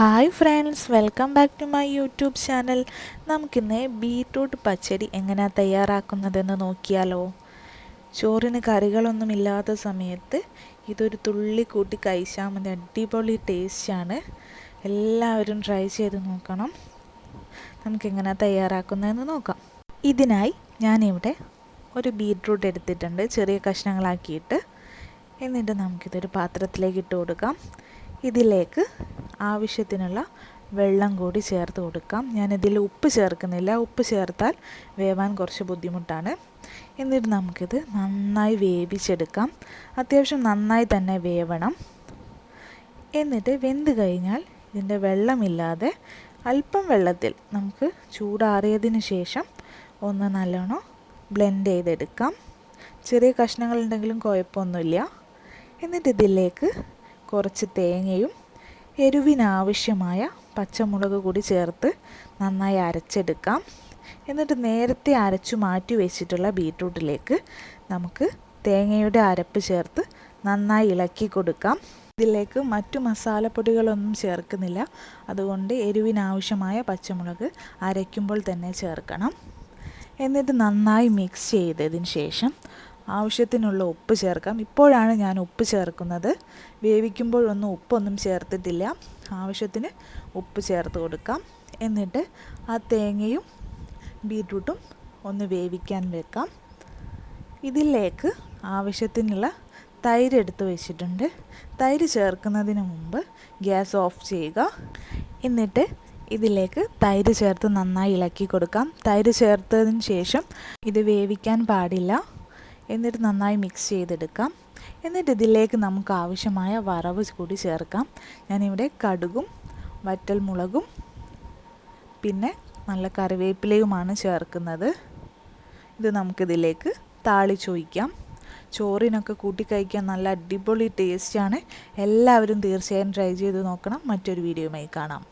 Hi friends welcome back to my YouTube channel നമുക്കിന്ന് beetroot pachadi എങ്ങനെയാണ് തയ്യാറാക്കുന്നതെന്ന് നോക്കിയാലോ? ചോറിന് കറികളൊന്നും ഇല്ലാത്ത സമയത്ത് ഇതൊരു തുള്ളി കൂട്ടി കഴിച്ചാൽ മതി. അടിപൊളി ടേസ്റ്റാണ് എല്ലാവരും ട്രൈ ചെയ്ത് നോക്കണം. നമുക്ക് നമുക്കെങ്ങനെയാണ് തയ്യാറാക്കുന്നതെന്ന് നോക്കാം. ഇതിനായി ഞാനിവിടെ ഒരു ബീട്രൂട്ട് എടുത്തിട്ടുണ്ട്. ചെറിയ കഷ്ണങ്ങളാക്കിയിട്ട്. എന്നിട്ട് നമുക്കിതൊരു പാത്രത്തിലേക്ക് ഇട്ട് കൊടുക്കാം. ഇതിലേക്ക് ആവശ്യത്തിനുള്ള വെള്ളം കൂടി ചേർത്ത് കൊടുക്കാം. ഞാനിതിൽ ഉപ്പ് ചേർക്കുന്നില്ല. ഉപ്പ് ചേർത്താൽ വേവാൻ കുറച്ച് ബുദ്ധിമുട്ടാണ്. എന്നിട്ട് നമുക്കിത് നന്നായി വേവിച്ചെടുക്കാം. അത്യാവശ്യം നന്നായി തന്നെ വേവണം. എന്നിട്ട് വെന്ത് കഴിഞ്ഞാൽ ഇതിന്റെ വെള്ളമില്ലാതെ അല്പം വെള്ളത്തിൽ നമുക്ക് ചൂടാറിയതിന് ശേഷം ഒന്ന് നല്ലോണം ബ്ലെൻഡ് ചെയ്തെടുക്കാം. ചെറിയ കഷ്ണങ്ങളുണ്ടെങ്കിലും കുഴപ്പമൊന്നുമില്ല. എന്നിട്ട് ഇതിലേക്ക് കുറച്ച് തേങ്ങയും എരിവിനാവശ്യമായ പച്ചമുളക് കൂടി ചേർത്ത് നന്നായി അരച്ചെടുക്കാം. എന്നിട്ട് നേരത്തെ അരച്ചു മാറ്റി വെച്ചിട്ടുള്ള ബീട്രൂട്ടിലേക്ക് നമുക്ക് തേങ്ങയുടെ അരപ്പ് ചേർത്ത് നന്നായി ഇളക്കി കൊടുക്കാം. ഇതിലേക്ക് മറ്റു മസാലപ്പൊടികളൊന്നും ചേർക്കുന്നില്ല. അതുകൊണ്ട് എരിവിനാവശ്യമായ പച്ചമുളക് അരയ്ക്കുമ്പോൾ തന്നെ ചേർക്കണം. എന്നിട്ട് നന്നായി മിക്സ് ചെയ്തതിന് ശേഷം ആവശ്യത്തിനുള്ള ഉപ്പ് ചേർക്കാം. ഇപ്പോഴാണ് ഞാൻ ഉപ്പ് ചേർക്കുന്നത്. വേവിക്കുമ്പോഴൊന്നും ഉപ്പൊന്നും ചേർത്തിട്ടില്ല. ആവശ്യത്തിന് ഉപ്പ് ചേർത്ത് കൊടുക്കാം. എന്നിട്ട് ആ തേങ്ങയും ബീറ്റ്റൂട്ടും ഒന്ന് വേവിക്കാൻ വെക്കാം. ഇതിലേക്ക് ആവശ്യത്തിനുള്ള തൈര് എടുത്ത് വെച്ചിട്ടുണ്ട്. തൈര് ചേർക്കുന്നതിന് മുമ്പ് ഗ്യാസ് ഓഫ് ചെയ്യുക. എന്നിട്ട് ഇതിലേക്ക് തൈര് ചേർത്ത് നന്നായി ഇളക്കി കൊടുക്കാം. തൈര് ചേർത്തതിന് ശേഷം ഇത് വേവിക്കാൻ പാടില്ല. എന്നിട്ട് നന്നായി മിക്സ് ചെയ്തെടുക്കാം. എന്നിട്ട് ഇതിലേക്ക് നമുക്ക് ആവശ്യമായ വറവ് കൂടി ചേർക്കാം. ഞാനിവിടെ കടുകും വറ്റൽ മുളകും പിന്നെ നല്ല കറിവേപ്പിലയുമാണ് ചേർക്കുന്നത്. ഇത് നമുക്കിതിലേക്ക് താളിച്ചൊഴിക്കാം ചോറിനൊക്കെ കൂട്ടി കഴിക്കാൻ നല്ല അടിപൊളി ടേസ്റ്റാണ് എല്ലാവരും തീർച്ചയായും ട്രൈ ചെയ്ത് നോക്കണം. മറ്റൊരു വീഡിയോയുമായി കാണാം.